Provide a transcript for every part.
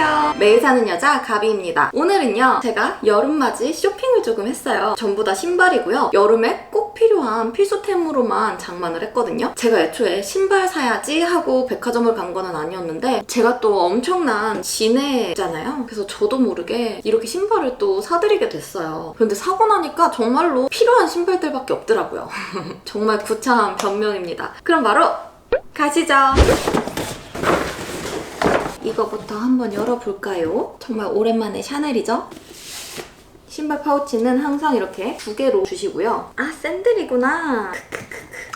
안녕하세요. 매일 사는 여자 가비입니다. 오늘은요, 제가 여름맞이 쇼핑을 조금 했어요. 전부 다 신발이고요. 여름에 꼭 필요한 필수템으로만 장만을 했거든요. 제가 애초에 신발 사야지 하고 백화점을 간 거는 아니었는데, 제가 또 엄청난 진해잖아요. 그래서 저도 모르게 이렇게 신발을 또 사드리게 됐어요. 근데 사고 나니까 정말로 필요한 신발들밖에 없더라고요. 정말 구차한 변명입니다. 그럼 바로 가시죠. 이거부터 한번 열어볼까요? 정말 오랜만에 샤넬이죠? 신발 파우치는 항상 이렇게 두 개로 주시고요. 아, 샌들이구나.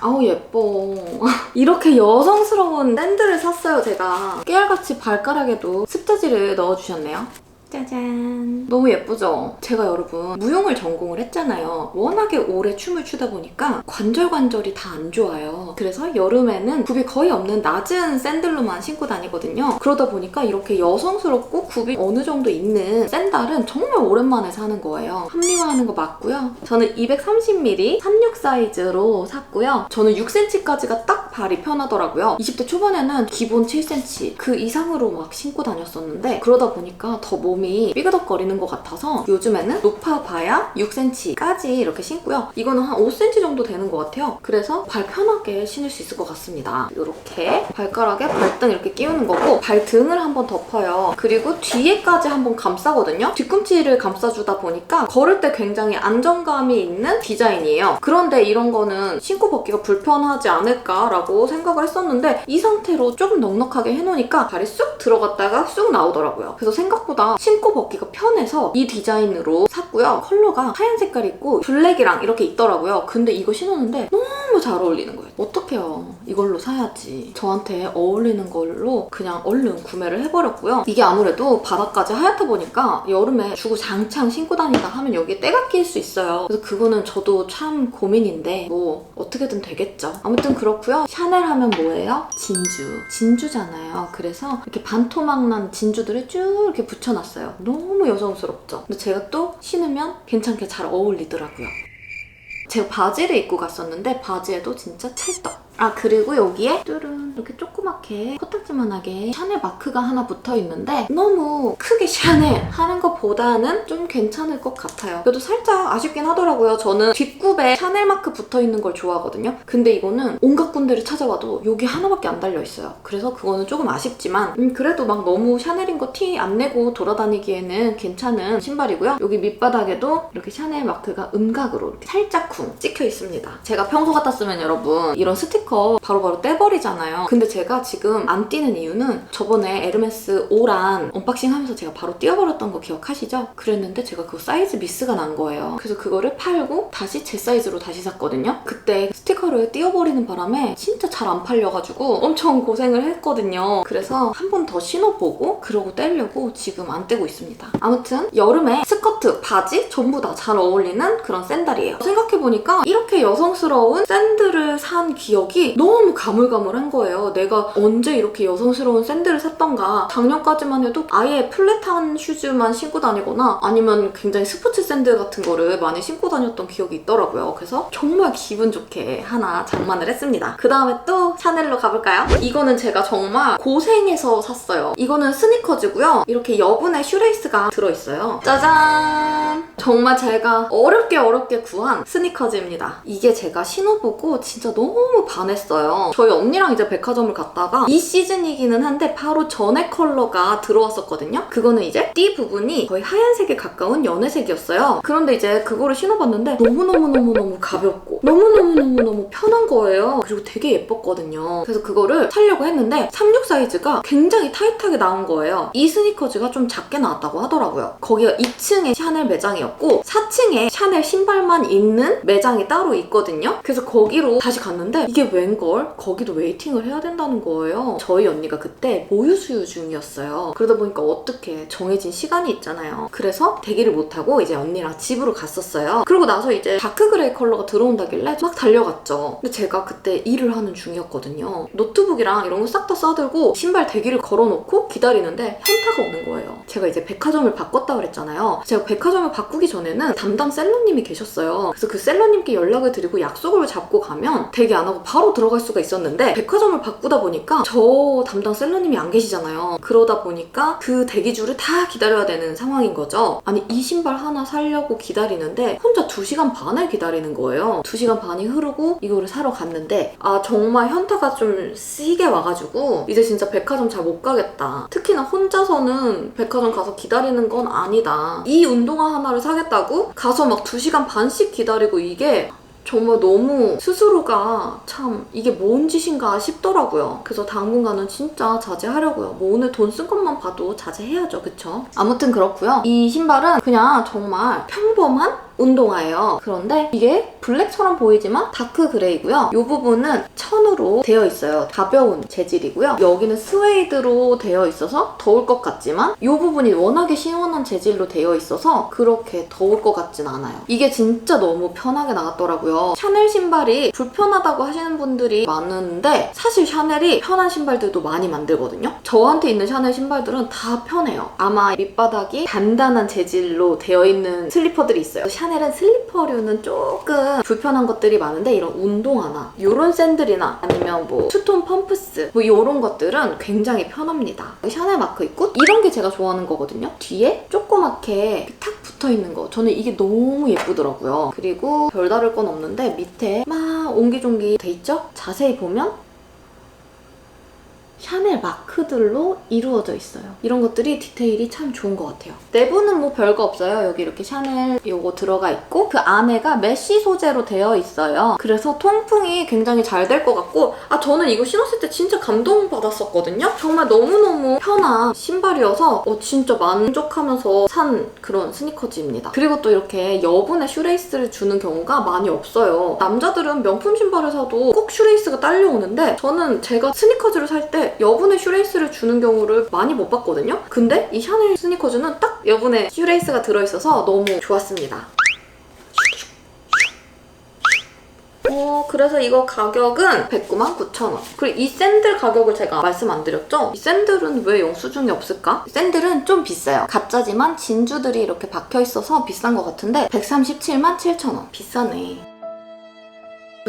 아우, 예뻐. 이렇게 여성스러운 샌들을 샀어요, 제가. 깨알같이 발가락에도 습자지를 넣어주셨네요. 짜잔. 너무 예쁘죠? 제가 여러분 무용을 전공을 했잖아요. 워낙에 오래 춤을 추다 보니까 관절관절이 다 안 좋아요. 그래서 여름에는 굽이 거의 없는 낮은 샌들로만 신고 다니거든요. 그러다 보니까 이렇게 여성스럽고 굽이 어느 정도 있는 샌달은 정말 오랜만에 사는 거예요. 합리화하는 거 맞고요. 저는 230mm 36 사이즈로 샀고요. 저는 6cm까지가 딱 발이 편하더라고요. 20대 초반에는 기본 7cm 그 이상으로 막 신고 다녔었는데 그러다 보니까 더 몸이 삐그덕거리는 것 같아서 요즘에는 높아봐야 6cm까지 이렇게 신고요. 이거는 한 5cm 정도 되는 것 같아요. 그래서 발 편하게 신을 수 있을 것 같습니다. 이렇게 발가락에 발등 이렇게 끼우는 거고 발등을 한번 덮어요. 그리고 뒤에까지 한번 감싸거든요. 뒤꿈치를 감싸주다 보니까 걸을 때 굉장히 안정감이 있는 디자인이에요. 그런데 이런 거는 신고 벗기가 불편하지 않을까라고 생각을 했었는데 이 상태로 조금 넉넉하게 해놓으니까 발이 쑥 들어갔다가 쑥 나오더라고요. 그래서 생각보다 신고 벗기가 편해서 이 디자인으로 샀고요. 컬러가 하얀 색깔이 있고 블랙이랑 이렇게 있더라고요. 근데 이거 신었는데 너무 잘 어울리는 거예요. 어떡해요. 이걸로 사야지. 저한테 어울리는 걸로 그냥 얼른 구매를 해버렸고요. 이게 아무래도 바닥까지 하얗다 보니까 여름에 주고 장창 신고 다닌다 하면 여기에 때가 낄수 있어요. 그래서 그거는 저도 참 고민인데 뭐 어떻게든 되겠죠. 아무튼 그렇고요. 샤넬 하면 뭐예요? 진주. 진주잖아요. 그래서 이렇게 반토막 난 진주들을 쭉 이렇게 붙여놨어요. 너무 여성스럽죠? 근데 제가 또 신으면 괜찮게 잘 어울리더라고요. 제가 바지를 입고 갔었는데 바지에도 진짜 찰떡. 아 그리고 여기에 뚜른 이렇게 조그맣게 코딱지만하게 샤넬 마크가 하나 붙어 있는데 너무 크게 샤넬 하는 것보다는 좀 괜찮을 것 같아요. 그래도 살짝 아쉽긴 하더라고요. 저는 뒷굽에 샤넬 마크 붙어 있는 걸 좋아하거든요. 근데 이거는 온갖 군데를 찾아봐도 여기 하나밖에 안 달려 있어요. 그래서 그거는 조금 아쉽지만 음, 그래도 막 너무 샤넬인 거 티 안 내고 돌아다니기에는 괜찮은 신발이고요. 여기 밑바닥에도 이렇게 샤넬 마크가 음각으로 이렇게 살짝 쿵 찍혀 있습니다. 제가 평소 같았으면 여러분 이런 스티커 바로바로 떼버리잖아요. 근데 제가 지금 안 띄는 이유는 저번에 에르메스 오란 언박싱 하면서 제가 바로 띄워버렸던 거 기억하시죠? 그랬는데 제가 그 사이즈 미스가 난 거예요. 그래서 그거를 팔고 다시 제 사이즈로 다시 샀거든요. 그때 스티커를 띄워버리는 바람에 진짜 잘 안 팔려가지고 엄청 고생을 했거든요. 그래서 한 번 더 신어보고 그러고 떼려고 지금 안 떼고 있습니다. 아무튼 여름에 스커트, 바지 전부 다 잘 어울리는 그런 샌들이에요. 생각해보니까 이렇게 여성스러운 샌들을 산 기억이 너무 가물가물한 거예요. 내가 언제 이렇게 여성스러운 샌들을 샀던가 작년까지만 해도 아예 플랫한 슈즈만 신고 다니거나 아니면 굉장히 스포츠 샌들 같은 거를 많이 신고 다녔던 기억이 있더라고요. 그래서 정말 기분 좋게 하나 장만을 했습니다. 그 다음에 또 샤넬로 가볼까요? 이거는 제가 정말 고생해서 샀어요. 이거는 스니커즈고요. 이렇게 여분의 슈레이스가 들어있어요. 짜잔! 정말 제가 어렵게 어렵게 구한 스니커즈입니다. 이게 제가 신어보고 진짜 너무 반 했어요. 저희 언니랑 이제 백화점을 갔다가 이 시즌이기는 한데 바로 전에 컬러가 들어왔었거든요. 그거는 이제 띠 부분이 거의 하얀색에 가까운 연회색이었어요. 그런데 이제 그거를 신어봤는데 너무너무너무너무 가볍고 너무너무너무너무 편한 거예요. 그리고 되게 예뻤거든요. 그래서 그거를 사려고 했는데 36 사이즈가 굉장히 타이트하게 나온 거예요. 이 스니커즈가 좀 작게 나왔다고 하더라고요. 거기가 2층에 샤넬 매장이었고 4층에 샤넬 신발만 있는 매장이 따로 있거든요. 그래서 거기로 다시 갔는데 이게 웬걸? 거기도 웨이팅을 해야 된다는 거예요. 저희 언니가 그때 모유 수유 중이었어요. 그러다 보니까 어떻게 정해진 시간이 있잖아요. 그래서 대기를 못하고 이제 언니랑 집으로 갔었어요. 그러고 나서 이제 다크 그레이 컬러가 들어온다길래 막 달려갔죠. 근데 제가 그때 일을 하는 중이었거든요. 노트북이랑 이런 거 싹 다 싸들고 신발 대기를 걸어놓고 기다리는데 현타가 오는 거예요. 제가 이제 백화점을 바꿨다 그랬잖아요. 제가 백화점을 바꾸기 전에는 담당 셀러님이 계셨어요. 그래서 그 셀러님께 연락을 드리고 약속을 잡고 가면 대기 안 하고 바로 바로 들어갈 수가 있었는데 백화점을 바꾸다 보니까 저 담당 셀러님이 안 계시잖아요. 그러다 보니까 그 대기줄을 다 기다려야 되는 상황인 거죠. 아니 이 신발 하나 사려고 기다리는데 혼자 2시간 반을 기다리는 거예요. 2시간 반이 흐르고 이거를 사러 갔는데 아 정말 현타가 좀 세게 와가지고 이제 진짜 백화점 잘 못 가겠다. 특히나 혼자서는 백화점 가서 기다리는 건 아니다. 이 운동화 하나를 사겠다고 가서 막 2시간 반씩 기다리고 이게 정말 너무 스스로가 참 이게 뭔 짓인가 싶더라고요. 그래서 당분간은 진짜 자제하려고요. 뭐 오늘 돈 쓴 것만 봐도 자제해야죠. 그쵸? 아무튼 그렇고요. 이 신발은 그냥 정말 평범한 운동화예요. 그런데 이게 블랙처럼 보이지만 다크 그레이고요. 이 부분은 천으로 되어 있어요. 가벼운 재질이고요. 여기는 스웨이드로 되어 있어서 더울 것 같지만 이 부분이 워낙에 시원한 재질로 되어 있어서 그렇게 더울 것 같진 않아요. 이게 진짜 너무 편하게 나왔더라고요. 샤넬 신발이 불편하다고 하시는 분들이 많은데 사실 샤넬이 편한 신발들도 많이 만들거든요. 저한테 있는 샤넬 신발들은 다 편해요. 아마 밑바닥이 단단한 재질로 되어 있는 슬리퍼들이 있어요. 샤넬 은 슬리퍼류는 조금 불편한 것들이 많은데 이런 운동화나 이런 샌들이나 아니면 뭐 투톤 펌프스 뭐 이런 것들은 굉장히 편합니다. 샤넬 마크 있고 이런 게 제가 좋아하는 거거든요. 뒤에 조그맣게 탁 붙어 있는 거 저는 이게 너무 예쁘더라고요. 그리고 별다를 건 없는데 밑에 막 옹기종기 돼 있죠? 자세히 보면 샤넬 마크들로 이루어져 있어요. 이런 것들이 디테일이 참 좋은 것 같아요. 내부는 뭐 별거 없어요. 여기 이렇게 샤넬 요거 들어가 있고 그 안에가 메쉬 소재로 되어 있어요. 그래서 통풍이 굉장히 잘 될 것 같고 아 저는 이거 신었을 때 진짜 감동받았었거든요. 정말 너무너무 편한 신발이어서 어, 진짜 만족하면서 산 그런 스니커즈입니다. 그리고 또 이렇게 여분의 슈레이스를 주는 경우가 많이 없어요. 남자들은 명품 신발을 사도 꼭 슈레이스가 딸려오는데 저는 제가 스니커즈를 살때 여분의 슈레이스를 주는 경우를 많이 못 봤거든요. 근데 이 샤넬 스니커즈는 딱 여분의 슈레이스가 들어있어서 너무 좋았습니다. 어, 그래서 이거 가격은 109만 9천 원. 그리고 이 샌들 가격을 제가 말씀 안 드렸죠? 이 샌들은 왜 영수증이 없을까? 샌들은 좀 비싸요. 가짜지만 진주들이 이렇게 박혀 있어서 비싼 것 같은데 137만 7천 원. 비싸네.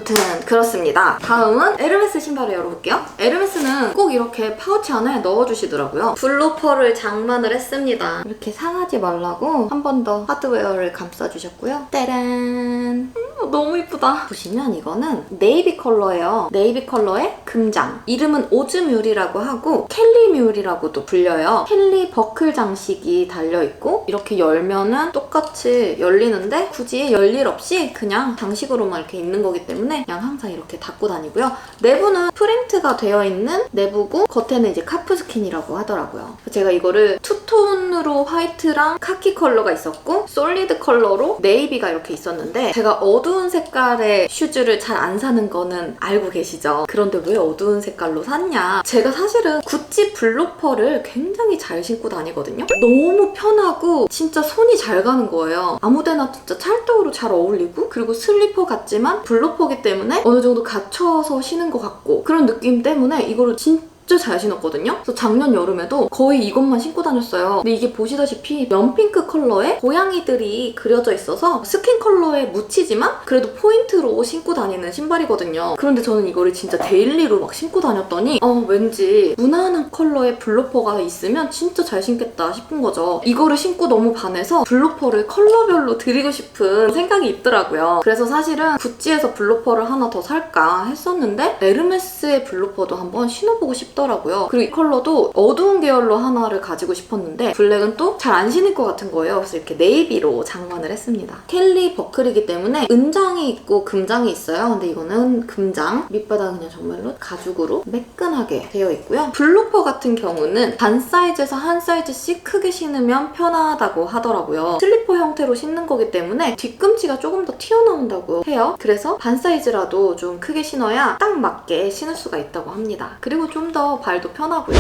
아무튼 그렇습니다. 다음은 에르메스 신발을 열어볼게요. 에르메스는 꼭 이렇게 파우치 안에 넣어주시더라고요. 블로퍼를 장만을 했습니다. 이렇게 상하지 말라고 한 번 더 하드웨어를 감싸주셨고요. 짜란! 음, 너무 이쁘다. 보시면 이거는 네이비 컬러예요. 네이비 컬러의 금장. 이름은 오즈뮬이라고 하고 켈리뮬이라고도 불려요. 켈리 버클 장식이 달려있고 이렇게 열면은 똑같이 열리는데 굳이 열일 없이 그냥 장식으로만 이렇게 있는 거기 때문에 그냥 항상 이렇게 닫고 다니고요. 내부는 프린트가 되어 있는 내부고 겉에는 이제 카프 스킨이라고 하더라고요. 제가 이거를 투톤으로 화이트랑 카키 컬러가 있었고 솔리드 컬러로 네이비가 이렇게 있었는데 제가 어두 운 색깔의 슈즈를 잘 안 사는 거는 알고 계시죠? 그런데 왜 어두운 색깔로 샀냐? 제가 사실은 구찌 블로퍼를 굉장히 잘 신고 다니거든요. 너무 편하고 진짜 손이 잘 가는 거예요. 아무데나 진짜 찰떡으로 잘 어울리고 그리고 슬리퍼 같지만 블로퍼기 때문에 어느 정도 갖춰서 신은 것 같고 그런 느낌 때문에 이거를 진짜 진짜 잘 신었거든요. 그래서 작년 여름에도 거의 이것만 신고 다녔어요. 근데 이게 보시다시피 연핑크 컬러에 고양이들이 그려져 있어서 스킨 컬러에 묻히지만 그래도 포인트로 신고 다니는 신발이거든요. 그런데 저는 이거를 진짜 데일리로 막 신고 다녔더니 어 왠지 무난한 컬러의 블로퍼가 있으면 진짜 잘 신겠다 싶은 거죠. 이거를 신고 너무 반해서 블로퍼를 컬러별로 드리고 싶은 생각이 있더라고요. 그래서 사실은 구찌에서 블로퍼를 하나 더 살까 했었는데 에르메스의 블로퍼도 한번 신어보고 싶 더라고요. 그리고 이 컬러도 어두운 계열로 하나를 가지고 싶었는데 블랙은 또 잘 안 신을 것 같은 거예요. 그래서 이렇게 네이비로 장만을 했습니다. 켈리 버클이기 때문에 은장이 있고 금장이 있어요. 근데 이거는 금장. 밑바닥은 그냥 정말로 가죽으로 매끈하게 되어 있고요. 블로퍼 같은 경우는 반 사이즈에서 한 사이즈씩 크게 신으면 편하다고 하더라고요. 슬리퍼 형태로 신는 거기 때문에 뒤꿈치가 조금 더 튀어나온다고 해요. 그래서 반 사이즈라도 좀 크게 신어야 딱 맞게 신을 수가 있다고 합니다. 그리고 좀더 발도 편하고요.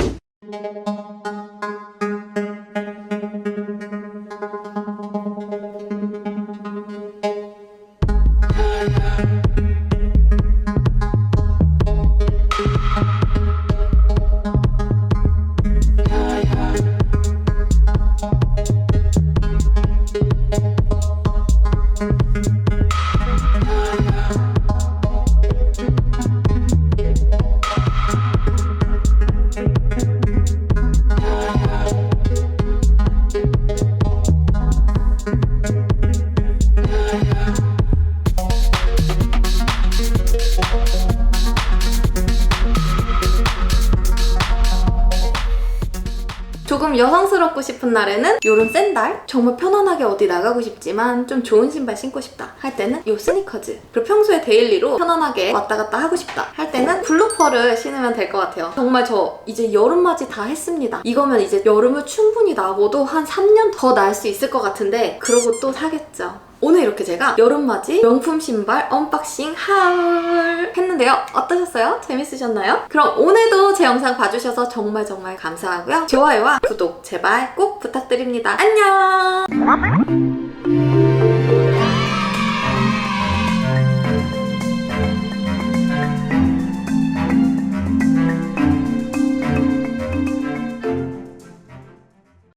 여성스럽고 싶은 날에는 이런 샌들 정말 편안하게 어디 나가고 싶지만 좀 좋은 신발 신고 싶다. 할 때는 이 스니커즈. 그리고 평소에 데일리로 편안하게 왔다 갔다 하고 싶다. 할 때는 블루퍼를 신으면 될 것 같아요. 정말 저 이제 여름맞이 다 했습니다. 이거면 이제 여름을 충분히 나고도 한 3년 더 날 수 있을 것 같은데 그러고 또 사겠죠 오늘 이렇게 제가 여름맞이 명품 신발 언박싱 하울 했는데요. 어떠셨어요? 재밌으셨나요? 그럼 오늘도 제 영상 봐주셔서 정말 정말 감사하고요. 좋아요와 구독 제발 꼭 부탁드립니다. 안녕!